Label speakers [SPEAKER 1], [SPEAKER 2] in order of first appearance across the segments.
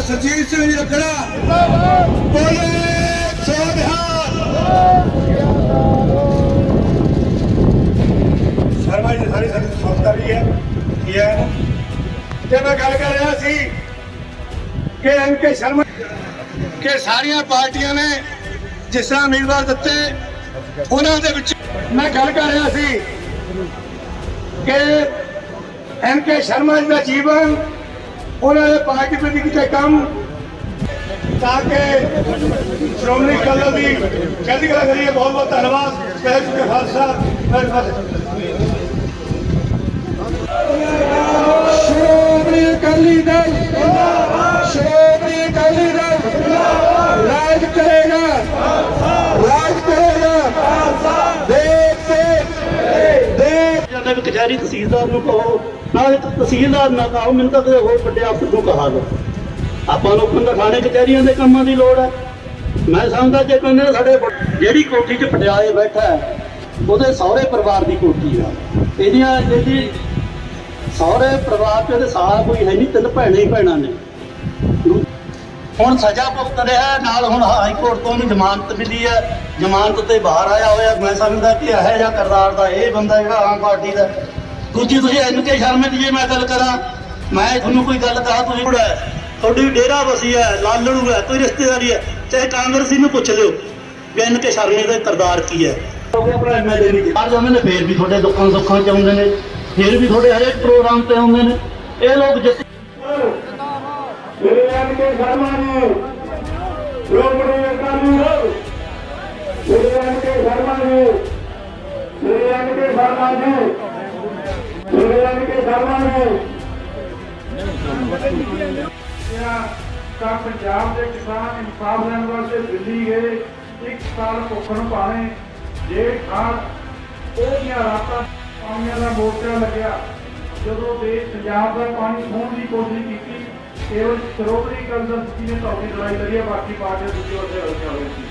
[SPEAKER 1] ਸਰਦਾਰ ਸੁਰਜੀਤ ਸਿੰਘ ਰੱਖੜਾ ਬੋਲੇ ਸੋ ਬਿਹਾਰ। ਸ਼ਰਮਾ ਜੀ, ਸਾਰੀ ਸਾਡੀ ਸੁਣਤਾ ਵੀ ਹੈ, ਕੀ ਹੈ? ਤੇ ਮੈਂ ਗੱਲ ਕਰ ਰਿਹਾ ਸੀ ਕਿ ਐਨ ਕੇ ਸ਼ਰਮਾ ਕਿ ਸਾਰੀਆਂ ਪਾਰਟੀਆਂ ਨੇ ਜਿਸ ਤਰ੍ਹਾਂ ਉਮੀਦਵਾਰ ਦਿੱਤੇ, ਉਹਨਾਂ ਦੇ ਵਿੱਚ ਮੈਂ ਗੱਲ ਕਰ ਰਿਹਾ ਸੀ ਕਿ ਐਨ ਕੇ ਸ਼ਰਮਾ ਜੀ ਦਾ ਜੀਵਨ ਉਹਨਾਂ ਦੇ ਪਾਰਟੀ ਪ੍ਰਤੀ ਕੀਤੇ ਕੰਮ ਤਾਂ ਕਿ ਸ਼੍ਰੋਮਣੀ ਕਲਰ ਦੀ ਚੜ੍ਹਦੀ ਕਲਾ ਕਰੀਏ ਬਹੁਤ ਬਹੁਤ ਧੰਨਵਾਦ ਕਹਿ ਚੁੱਕੇ ਖਾਲਸਾ ਧੰਨਵਾਦ ਸ਼੍ਰੋਮਣੀ ਅਕਾਲੀ ਦਲ ਸ਼੍ਰੋਮਣੀ ਅਕਾਲੀ ਦਲ ਰਾਜ ਕਰੇਗਾ ਰਾਜ ਕਰੇਗਾ ਦੇਖ ਦੇਖ ਦੇਖ
[SPEAKER 2] ਵੀ ਕਚਹਿਰੀ ਤਹਿਸੀਲਦਾਰ ਨੂੰ ਕਹੋ, ਨਾਲੇ ਤਹਿਸੀਲਦਾਰ ਨਾ ਕਹੋ, ਮੈਨੂੰ ਤਾਂ ਹੋਰ ਵੱਡੇ ਅਫਸਰ ਨੂੰ ਕਹਾ ਲਓ ਆਪਾਂ ਲੋਕਾਂ ਦਾ ਥਾਣੇ ਕਚਹਿਰੀਆਂ ਦੇ ਕੰਮਾਂ ਦੀ ਲੋੜ ਹੈ। ਮੈਂ ਸਮਝਦਾ ਜੇ ਕੋਈ ਨੇ ਸਾਡੇ ਜਿਹੜੀ ਕੋਠੀ 'ਚ ਪਟਿਆਲੇ ਬੈਠਾ ਉਹਦੇ ਸਹੁਰੇ ਪਰਿਵਾਰ ਦੀ ਕੋਠੀ ਆ। ਇਹਦੀਆਂ ਇਹਦੀ ਸਹੁਰੇ ਪਰਿਵਾਰ 'ਚ ਇਹਦੇ ਸਾਲਾ ਕੋਈ ਹੈ ਨਹੀਂ, ਤਿੰਨ ਭੈਣਾਂ ਹੀ ਭੈਣਾਂ ਨੇ। ਹੁਣ ਸਜ਼ਾ ਭੁਗਤ ਰਿਹਾ ਨਾਲ ਹੁਣ ਹਾਈ ਕੋਰਟ ਤੋਂ ਉਹਨੂੰ ਜ਼ਮਾਨਤ ਮਿਲੀ ਹੈ। ਜ਼ਮਾਨਤ ਤੇ ਬਾਹਰ ਆਇਆ ਹੋਇਆ। ਮੈਂ ਸਮਝਦਾ ਕਿ ਇਹ ਜਿਹਾ ਕਰਦਾਰ ਦਾ ਇਹ ਬੰਦਾ ਜਿਹੜਾ ਆਮ ਪਾਰਟੀ ਦਾ। ਦੂਜੀ ਤੁਸੀਂ ਐਨ ਕੇ ਸ਼ਰਮੇ ਦੀ ਜੇ ਮੈਂ ਗੱਲ ਕਰਾਂ ਮੈਂ ਤੁਹਾਨੂੰ ਕੋਈ ਗੱਲ ਕਹਾ ਤੁਸੀਂ ਹੈ ਤੁਹਾਡੀ ਡੇਰਾ ਵਸੀ ਹੈ ਲਾਲੜੂ ਹੈ ਕੋਈ ਰਿਸ਼ਤੇਦਾਰੀ ਹੈ ਚਾਹੇ ਕਾਂਗਰਸੀ ਨੂੰ ਪੁੱਛ ਲਿਓ ਵੀ ਐਨ ਕੇ ਸ਼ਰਮੇ ਦਾ ਕਰਦਾਰ ਕੀ ਹੈ। ਆਪਣਾ ਐਮਐਲਏ ਨਹੀਂ ਬਾਹਰ ਜਾਂਦੇ ਨੇ ਫੇਰ ਵੀ ਤੁਹਾਡੇ ਦੁੱਖਾਂ ਸੁੱਖਾਂ ਚ ਆਉਂਦੇ ਨੇ ਫੇਰ ਵੀ ਤੁਹਾਡੇ ਹਰੇਕ ਪ੍ਰੋਗਰਾਮ ਤੇ ਆਉਂਦੇ ਨੇ। ਇਹ ਲੋਕ ਜਿੱਤ
[SPEAKER 1] ਮੇਰੇ ਐਨ ਕੇ ਸ਼ਰਮਾ ਜੀ ਸ਼੍ਰੋਮਣੀ ਅਕਾਲੀ ਦਲ ਮੇਰੇ ਐਨ ਕੇ ਸ਼ਰਮਾ ਜੀ, ਮੇਰੇ ਐਨ ਕੇ ਸ਼ਰਮਾ ਜੀ, ਮੇਰੇ ਐਨ ਕੇ ਸ਼ਰਮਾ ਜੀ।
[SPEAKER 3] ਤਾਂ ਪੰਜਾਬ ਦੇ ਕਿਸਾਨ ਇਨਸਾਫ ਲੈਣ ਵਾਸਤੇ ਦਿੱਲੀ ਗਏ, ਇੱਕ ਸਾਲ ਭੁੱਖਣ ਪਾਣੇ ਜੇਠ ਖਾਨ ਉਹਦੀਆਂ ਰਾਤਾਂ ਪਾਣੀਆਂ ਦਾ ਮੋਰਚਾ ਲੱਗਿਆ, ਜਦੋਂ ਦੇਸ਼ ਪੰਜਾਬ ਦਾ ਪਾਣੀ ਖੋਣ ਦੀ ਕੋਸ਼ਿਸ਼ ਕੀਤੀ ਕੇਵਲ ਸ਼੍ਰੋਮਣੀ ਅਕਾਲੀ ਨੇ ਤੁਹਾਡੀ ਲੜਾਈ ਲੜੀ ਹੈ ਬਾਕੀ ਪਾਰਟੀਆਂ ਦੂਜੇ ਵੱਡੇ ਹੋ ਹੋਏ ਸੀ।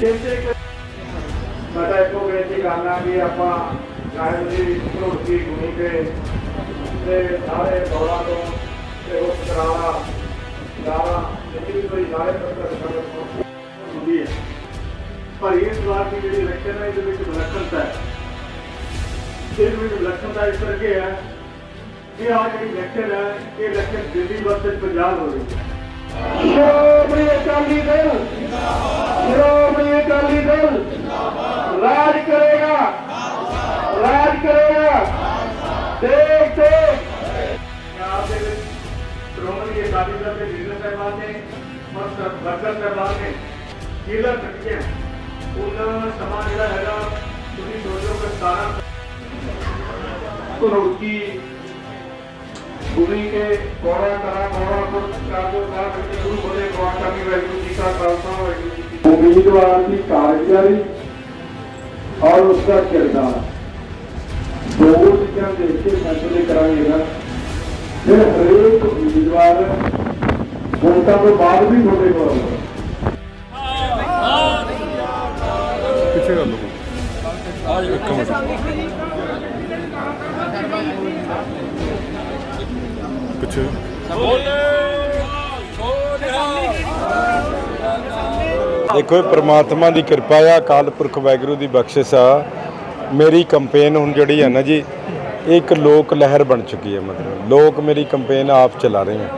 [SPEAKER 3] ਚੇਤੇ ਕਿ ਇੱਕੋ ਬੇਨਤੀ ਕਰਨਾ ਕਿ ਆਪਾਂ ਚਾਹੇ ਤੁਸੀਂ ਝੋਟਕੀ ਗੁਣੀ ਕੇ ਤੇ ਸਾਰੇ ਦੌਰਾਂ ਤੋਂ ਤੇ ਉਸ ਕਰਾਰਾ ਕਰਾਰਾ ਜਿਹੜੀ ਵੀ ਕੋਈ ਸਾਰੇ ਪੱਤਰ ਸੰਗਤ ਹੁੰਦੀ ਹੈ। ਪਰ ਇਸ ਵਾਰ ਦੀ ਜਿਹੜੀ ਇਲੈਕਸ਼ਨ ਹੈ, ਇਹਦੇ ਵਿੱਚ ਵਿਲੱਖਣਤਾ ਹੈ। ਇਹਦੇ ਵਿੱਚ ਵਿਲੱਖਣਤਾ ਇਸ ਕਰਕੇ ਹੈ ਕਿ ਆਹ ਜਿਹੜੀ ਇਲੈਕਸ਼ਨ ਹੈ ਇਹ ਇਲੈਕਸ਼ਨ ਦਿੱਲੀ ਵਰਸਸ ਪੰਜਾਬ ਹੋ ਰਹੀ ਹੈ ਸ਼੍ਰੋਮਣੀ ਅਕਾਲੀ ਦਲ ਸ਼੍ਰੋਮਣੀ ਅਕਾਲੀ ਦਲ ਰਾਜ ਕਰੇਗਾ ਰਾਜ ਕਰੇਗਾ ਦੇਖ ਦੇਖ ਪੰਜਾਬ ਦੇ ਵਿੱਚ ਸ਼੍ਰੋਮਣੀ ਅਕਾਲੀ ਦਲ ਦੇ ਲੀਡਰ ਸਾਹਿਬਾਨ ਨੇ ਮਸਤ ਵਰਕਰ ਸਾਹਿਬਾਨ ਨੇ ਜ਼ਿਲ੍ਹਾ ਕੱਟਿਆ। ਉਹਨਾਂ ਦਾ ਸਮਾਂ ਜਿਹੜਾ ਹੈਗਾ ਤੁਸੀਂ ਸੋਚੋ ਕਿ 17 ਕਰੋੜਕੀ ਗੁਣੀ ਕੇ के गौरा करा गौरा पुरस्कार गुरु बोले गोवाकामी वाहगुरु जी का खालसा वाहगुरु जी की
[SPEAKER 4] उम्मीदवार की कार्यकारी और उसका किरदार दो चीजें देख के फैसले कराएंगे ना फिर हरेक उम्मीदवार वोटा तो बाद भी होने को
[SPEAKER 5] ਦੇਖੋ ਇਹ ਪ੍ਰਮਾਤਮਾ ਦੀ ਕਿਰਪਾ ਆ, ਅਕਾਲ ਪੁਰਖ ਵਾਹਿਗੁਰੂ ਦੀ ਬਖਸ਼ਿਸ਼ ਆ। ਮੇਰੀ ਕੰਪੇਨ ਹੁਣ ਜਿਹੜੀ ਹੈ ਨਾ ਜੀ, ਇਹ ਇੱਕ ਲੋਕ ਲਹਿਰ ਬਣ ਚੁੱਕੀ ਹੈ ਮਤਲਬ ਲੋਕ ਮੇਰੀ ਕੰਪੇਨ ਆਪ ਚਲਾ ਰਹੇ ਆ।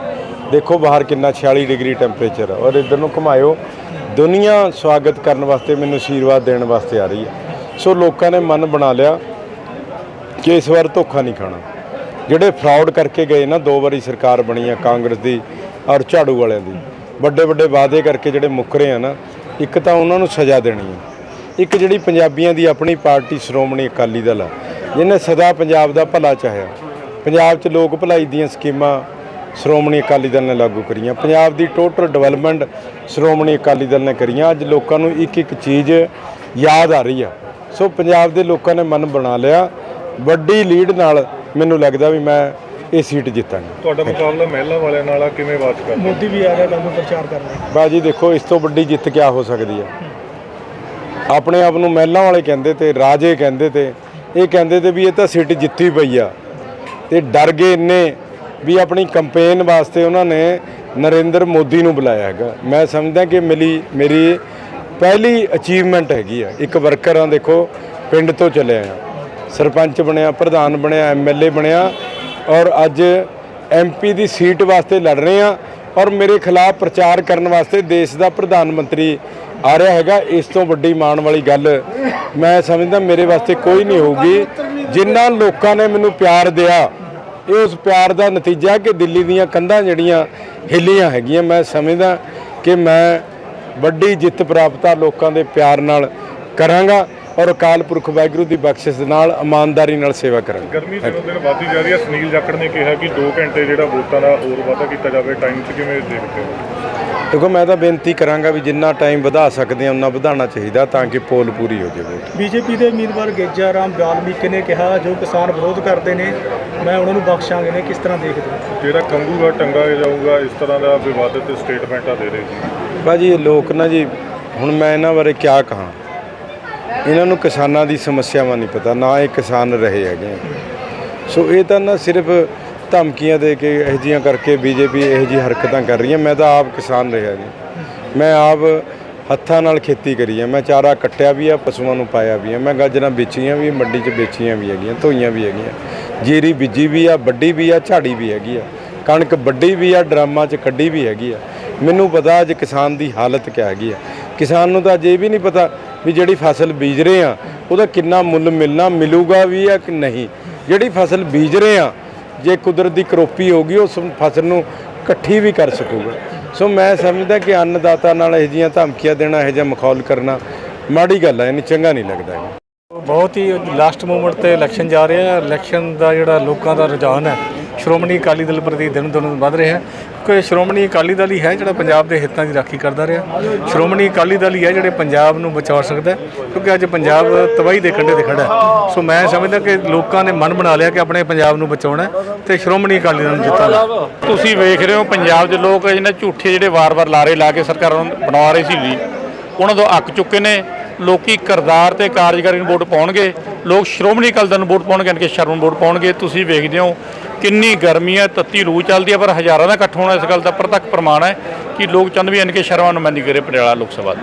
[SPEAKER 5] ਦੇਖੋ ਬਾਹਰ ਕਿੰਨਾ 46 ਡਿਗਰੀ ਟੈਂਪਰੇਚਰ ਹੈ ਔਰ ਇਧਰ ਨੂੰ ਘੁਮਾਇਓ, ਦੁਨੀਆ ਸਵਾਗਤ ਕਰਨ ਵਾਸਤੇ ਮੈਨੂੰ ਆਸ਼ੀਰਵਾਦ ਦੇਣ ਵਾਸਤੇ ਆ ਰਹੀ ਹੈ ਸੋ ਲੋਕਾਂ ਨੇ ਮਨ ਬਣਾ ਲਿਆ ਕਿ ਇਸ ਵਾਰ ਧੋਖਾ ਨਹੀਂ ਖਾਣਾ। ਜਿਹੜੇ ਫਰਾਡ ਕਰਕੇ ਗਏ ਨਾ, ਦੋ ਵਾਰੀ ਸਰਕਾਰ ਬਣੀ ਆ ਕਾਂਗਰਸ ਦੀ ਔਰ ਝਾੜੂ ਵਾਲਿਆਂ ਦੀ। ਵੱਡੇ ਵੱਡੇ ਵਾਅਦੇ ਕਰਕੇ ਜਿਹੜੇ ਮੁੱਕਰੇ ਆ ਨਾ ਇੱਕ ਤਾਂ ਉਹਨਾਂ ਨੂੰ ਸਜ਼ਾ ਦੇਣੀ ਹੈ। ਇੱਕ ਜਿਹੜੀ ਪੰਜਾਬੀਆਂ ਦੀ ਆਪਣੀ ਪਾਰਟੀ ਸ਼੍ਰੋਮਣੀ ਅਕਾਲੀ ਦਲ ਆ, ਜਿਹਨੇ ਸਦਾ ਪੰਜਾਬ ਦਾ ਭਲਾ ਚਾਹਿਆ। ਪੰਜਾਬ 'ਚ ਲੋਕ ਭਲਾਈ ਦੀਆਂ ਸਕੀਮਾਂ ਸ਼੍ਰੋਮਣੀ ਅਕਾਲੀ ਦਲ ਨੇ ਲਾਗੂ ਕਰੀਆਂ। ਪੰਜਾਬ ਦੀ ਟੋਟਲ ਡਿਵੈਲਪਮੈਂਟ ਸ਼੍ਰੋਮਣੀ ਅਕਾਲੀ ਦਲ ਨੇ ਕਰੀਆਂ। ਅੱਜ ਲੋਕਾਂ ਨੂੰ ਇੱਕ ਇੱਕ ਚੀਜ਼ ਯਾਦ ਆ ਰਹੀ ਆ। ਸੋ ਪੰਜਾਬ ਦੇ ਲੋਕਾਂ ਨੇ ਮਨ ਬਣਾ ਲਿਆ। ਵੱਡੀ ਲੀਡ ਨਾਲ ਮੈਨੂੰ ਲੱਗਦਾ ਵੀ ਮੈਂ ਇਹ ਸੀਟ ਜਿੱਤਾਂਗਾ। ਤੁਹਾਡਾ ਮੁਕਾਬਲਾ ਮਹਿਲਾ ਵਾਲਿਆਂ ਨਾਲ ਆ ਕਿਵੇਂ ਬਾਤ ਕਰਦੇ
[SPEAKER 6] ਮੋਦੀ ਵੀ ਆ ਰਿਹਾ ਤੁਹਾਨੂੰ ਪ੍ਰਚਾਰ ਕਰਨ ਲਈ
[SPEAKER 5] ਬਾਜੀ ਦੇਖੋ ਇਸ ਤੋਂ ਵੱਡੀ ਜਿੱਤ ਕਿਆ ਹੋ ਸਕਦੀ ਹੈ? ਆਪਣੇ ਆਪ ਨੂੰ ਮਹਿਲਾਂ ਵਾਲੇ ਕਹਿੰਦੇ ਤੇ ਰਾਜੇ ਕਹਿੰਦੇ ਤੇ ਇਹ ਕਹਿੰਦੇ ਤੇ ਵੀ ਇਹ ਤਾਂ ਸੀਟ ਜਿੱਤੀ ਪਈ ਆ। ਤੇ ਡਰ ਗਏ ਇੰਨੇ ਵੀ ਆਪਣੀ ਕੰਪੇਨ ਵਾਸਤੇ ਉਹਨਾਂ ਨੇ ਨਰਿੰਦਰ ਮੋਦੀ ਨੂੰ ਬੁਲਾਇਆ ਹੈਗਾ। ਮੈਂ ਸਮਝਦਾ ਕਿ ਮੇਰੀ ਮੇਰੀ ਪਹਿਲੀ ਅਚੀਵਮੈਂਟ ਹੈਗੀ ਆ। ਇੱਕ ਵਰਕਰ ਆ ਦੇਖੋ ਪਿੰਡ ਤੋਂ ਚੱਲਿਆ ਆ। ਸਰਪੰਚ ਬਣਿਆ ਪ੍ਰਧਾਨ ਬਣਿਆ ਐਮਐਲਏ ਬਣਿਆ ਔਰ ਅੱਜ ਐਮਪੀ ਦੀ ਸੀਟ ਵਾਸਤੇ ਲੜ ਰਹੇ ਆ ਔਰ ਮੇਰੇ ਖਿਲਾਫ ਪ੍ਰਚਾਰ ਕਰਨ ਵਾਸਤੇ ਦੇਸ਼ ਦਾ ਪ੍ਰਧਾਨ ਮੰਤਰੀ ਆ ਰਿਹਾ ਹੈਗਾ। ਇਸ ਤੋਂ ਵੱਡੀ ਮਾਣ ਵਾਲੀ ਗੱਲ ਮੈਂ ਸਮਝਦਾ ਮੇਰੇ ਵਾਸਤੇ ਕੋਈ ਨਹੀਂ ਹੋਊਗੀ। ਜਿਨ੍ਹਾਂ ਲੋਕਾਂ ਨੇ ਮੈਨੂੰ ਪਿਆਰ ਦਿਆ, ਇਹ ਉਸ ਪਿਆਰ ਦਾ ਨਤੀਜਾ ਕਿ ਦਿੱਲੀ ਦੀਆਂ ਕੰਧਾਂ ਜਿਹੜੀਆਂ ਹਿੱਲੀਆਂ ਹੈਗੀਆਂ। ਮੈਂ ਸਮਝਦਾ ਕਿ ਮੈਂ ਵੱਡੀ ਜਿੱਤ ਪ੍ਰਾਪਤ ਆ ਲੋਕਾਂ ਦੇ ਪਿਆਰ ਨਾਲ ਕਰਾਂਗਾ। ਔਰ ਅਕਾਲ ਪੁਰਖ ਵਾਹਿਗੁਰੂ ਦੀ ਬਖਸ਼ਿਸ਼ ਦੇ ਨਾਲ ਇਮਾਨਦਾਰੀ ਨਾਲ ਸੇਵਾ ਕਰਾਂਗਾ।
[SPEAKER 7] ਗਰਮੀ ਦਿਨੋਂ ਦਿਨ ਵੱਧਦੀ ਜਾ ਰਹੀ ਹੈ ਸੁਨੀਲ ਜਾਖੜ ਨੇ ਕਿਹਾ ਕਿ 2 ਘੰਟੇ ਜਿਹੜਾ ਵੋਟਾਂ ਦਾ ਹੋਰ ਵਾਧਾ ਕੀਤਾ ਜਾਵੇ ਟਾਈਮ 'ਚ ਕਿਵੇਂ ਦੇਖਦੇ ਹੋ?
[SPEAKER 5] ਦੇਖੋ ਮੈਂ ਤਾਂ ਬੇਨਤੀ ਕਰਾਂਗਾ ਵੀ ਜਿੰਨਾ ਟਾਈਮ ਵਧਾ ਸਕਦੇ ਆ ਉਹਨਾਂ ਵਧਾਉਣਾ ਚਾਹੀਦਾ ਤਾਂ ਕਿ ਪੋਲ ਪੂਰੀ ਹੋ ਜਾਵੇ।
[SPEAKER 6] ਬੀਜੇਪੀ ਦੇ ਉਮੀਦਵਾਰ ਗੇਜਾ ਰਾਮ ਵਾਲਮੀਕੀ ਨੇ ਕਿਹਾ ਜੋ ਕਿਸਾਨ ਵਿਰੋਧ ਕਰਦੇ ਨੇ ਮੈਂ ਉਹਨਾਂ ਨੂੰ ਬਖਸ਼ਾਂਗੇ ਨੇ ਕਿਸ ਤਰ੍ਹਾਂ ਦੇਖਦੇ ਹੋ?
[SPEAKER 7] ਜਿਹੜਾ ਕੰਗੂਗਾ ਟੰਗਾ ਜਾਊਗਾ ਇਸ ਤਰ੍ਹਾਂ ਦਾ ਵਿਵਾਦਿਤ ਸਟੇਟਮੈਂਟਾਂ ਦੇ ਰਹੇ ਸੀ
[SPEAKER 5] ਭਾਜੀ ਲੋਕ ਨਾ ਜੀ ਹੁਣ ਮੈਂ ਇਹਨਾਂ ਬਾਰੇ ਕੀ ਕਹਾਂ? ਇਹਨਾਂ ਨੂੰ ਕਿਸਾਨਾਂ ਦੀ ਸਮੱਸਿਆਵਾਂ ਨਹੀਂ ਪਤਾ, ਨਾ ਇਹ ਕਿਸਾਨ ਰਹੇ ਹੈਗੇ। ਆ। ਸੋ ਇਹ ਤਾਂ ਨਾ ਸਿਰਫ ਧਮਕੀਆਂ ਦੇ ਕੇ ਇਹੋ ਜਿਹੀਆਂ ਕਰਕੇ ਬੀਜੇਪੀ ਇਹੋ ਜਿਹੀ ਹਰਕਤਾਂ ਕਰ ਰਹੀ ਹੈ। ਮੈਂ ਤਾਂ ਆਪ ਕਿਸਾਨ ਰਿਹਾ ਜੀ। ਮੈਂ ਆਪ ਹੱਥਾਂ ਨਾਲ ਖੇਤੀ ਕਰੀ ਹੈ। ਮੈਂ ਚਾਰਾ ਕੱਟਿਆ ਵੀ ਆ, ਪਸ਼ੂਆਂ ਨੂੰ ਪਾਇਆ ਵੀ ਆ। ਮੈਂ ਗਾਜਰਾਂ ਵੇਚੀਆਂ ਵੀ, ਮੰਡੀ 'ਚ ਵੇਚੀਆਂ ਵੀ ਹੈਗੀਆਂ, ਧੋਈਆਂ ਵੀ ਹੈਗੀਆਂ। ਜੀਰੀ ਬੀਜੀ ਵੀ ਆ, ਵੱਡੀ ਵੀ ਆ, ਝਾੜੀ ਵੀ ਹੈਗੀ ਆ। ਕਣਕ ਵੱਡੀ ਵੀ ਆ, ਡਰਾਮਾਂ 'ਚ ਕੱਢੀ ਵੀ ਹੈਗੀ ਆ। ਮੈਨੂੰ ਪਤਾ ਅੱਜ ਕਿਸਾਨ ਦੀ ਹਾਲਤ ਕਿਆ ਹੈਗੀ ਆ। ਕਿਸਾਨ ਨੂੰ ਤਾਂ ਅੱਜ ਇਹ ਵੀ ਨਹੀਂ ਪਤਾ ਵੀ ਜਿਹੜੀ ਫਸਲ ਬੀਜ ਰਹੇ ਆ, ਉਹਦਾ ਕਿੰਨਾ ਮੁੱਲ ਮਿਲਣਾ ਮਿਲੂਗਾ ਵੀ ਆ ਕਿ ਨਹੀਂ। ਜਿਹੜੀ ਫਸਲ ਬੀਜ ਰਹੇ ਆ, ਜੇ ਕੁਦਰਤ ਦੀ ਕਰੋਪੀ ਹੋਗੀ ਉਸ ਫਸਲ ਨੂੰ ਇਕੱਠੀ ਵੀ ਕਰ ਸਕੂਗਾ। ਸੋ ਮੈਂ ਸਮਝਦਾ ਕਿ ਅੰਨਦਾਤਾ ਨਾਲ ਇਹੋ ਜਿਹੀਆਂ ਧਮਕੀਆਂ ਦੇਣਾ, ਇਹੋ ਜਿਹਾ ਮਖੌਲ ਕਰਨਾ ਮਾੜੀ ਗੱਲ ਹੈ ਇਹਨੂੰ ਚੰਗਾ ਨਹੀਂ ਲੱਗਦਾ
[SPEAKER 8] ਬਹੁਤ ਹੀ ਲਾਸਟ ਮੂਮੈਂਟ ਤੇ ਇਲੈਕਸ਼ਨ ਜਾ ਰਿਹਾ ਹੈ। ਇਲੈਕਸ਼ਨ ਦਾ ਜਿਹੜਾ ਲੋਕਾਂ ਦਾ ਰੁਝਾਨ ਹੈ, ਸ਼੍ਰੋਮਣੀ ਅਕਾਲੀ ਦਲ ਪ੍ਰਤੀ ਦਿਨ ਦਿਨ ਵੱਧ ਰਿਹਾ ਹੈ ਕਿਉਂਕਿ ਸ਼੍ਰੋਮਣੀ ਅਕਾਲੀ ਦਲ ਹੀ ਹੈ ਜਿਹੜਾ ਪੰਜਾਬ ਦੇ ਹਿੱਤਾਂ ਦੀ ਰਾਖੀ ਕਰਦਾ ਰਿਹਾ। ਸ਼੍ਰੋਮਣੀ ਅਕਾਲੀ ਦਲ ਹੀ ਹੈ ਜਿਹੜੇ ਪੰਜਾਬ ਨੂੰ ਬਚਾ ਸਕਦਾ ਕਿਉਂਕਿ ਅੱਜ ਪੰਜਾਬ ਤਬਾਹੀ ਦੇ ਕੰਢੇ ਤੇ ਖੜਾ ਸੋ ਮੈਂ ਸਮਝਦਾ ਕਿ ਲੋਕਾਂ ਨੇ ਮਨ ਬਣਾ ਲਿਆ ਕਿ ਆਪਣੇ ਪੰਜਾਬ ਨੂੰ ਬਚਾਉਣਾ ਹੈ ਤੇ ਸ਼੍ਰੋਮਣੀ ਅਕਾਲੀ ਦਲ ਨੂੰ ਜਿੱਤਾਉਣਾ
[SPEAKER 9] ਤੁਸੀਂ ਵੇਖ ਰਹੇ ਹੋ ਪੰਜਾਬ ਦੇ ਲੋਕ ਜਿਹਨਾਂ ਝੂਠੇ ਜਿਹੜੇ ਵਾਰ-ਵਾਰ ਲਾਰੇ ਲਾ ਕੇ ਸਰਕਾਰਾਂ ਨੂੰ ਬਣਵਾ ਰਹੇ ਸੀ ਵੀ ਉਹਨਾਂ ਤੋਂ ਅੱਕ ਚੁੱਕੇ ਨੇ। ਲੋਕੀ ਕਰਜ਼ਾਰ ਤੇ ਕਾਰਜਕਾਰੀ ਨੂੰ ਵੋਟ ਪਾਉਣਗੇ। ਲੋਕ ਸ਼੍ਰੋਮਣੀ ਅਕਾਲੀ ਦਲ ਨੂੰ ਵੋਟ ਪਾਉਣਗੇ, ਯਾਨੀ ਕਿ ਸ਼ਰਮ ਵੋਟ ਪਾਉਣਗੇ। ਤੁਸੀਂ ਵੇਖਦੇ ਹੋ ਕਿੰਨੀ ਗਰਮੀ ਹੈ, ਤੱਤੀ ਲੂ ਚੱਲਦੀ ਹੈ, ਪਰ ਹਜ਼ਾਰਾਂ ਦਾ ਇਕੱਠ ਹੋਣਾ ਇਸ ਗੱਲ ਦਾ ਪ੍ਰਤੱਖ ਪ੍ਰਮਾਣ ਹੈ ਕਿ ਲੋਕ ਚੰਦ ਵੀ ਯਾਨੀ ਕੇ ਸ਼ਰਮਾ ਨੁਮਾਇੰਦਗੀ ਕਰੇ ਪਟਿਆਲਾ ਲੋਕ ਸਭਾ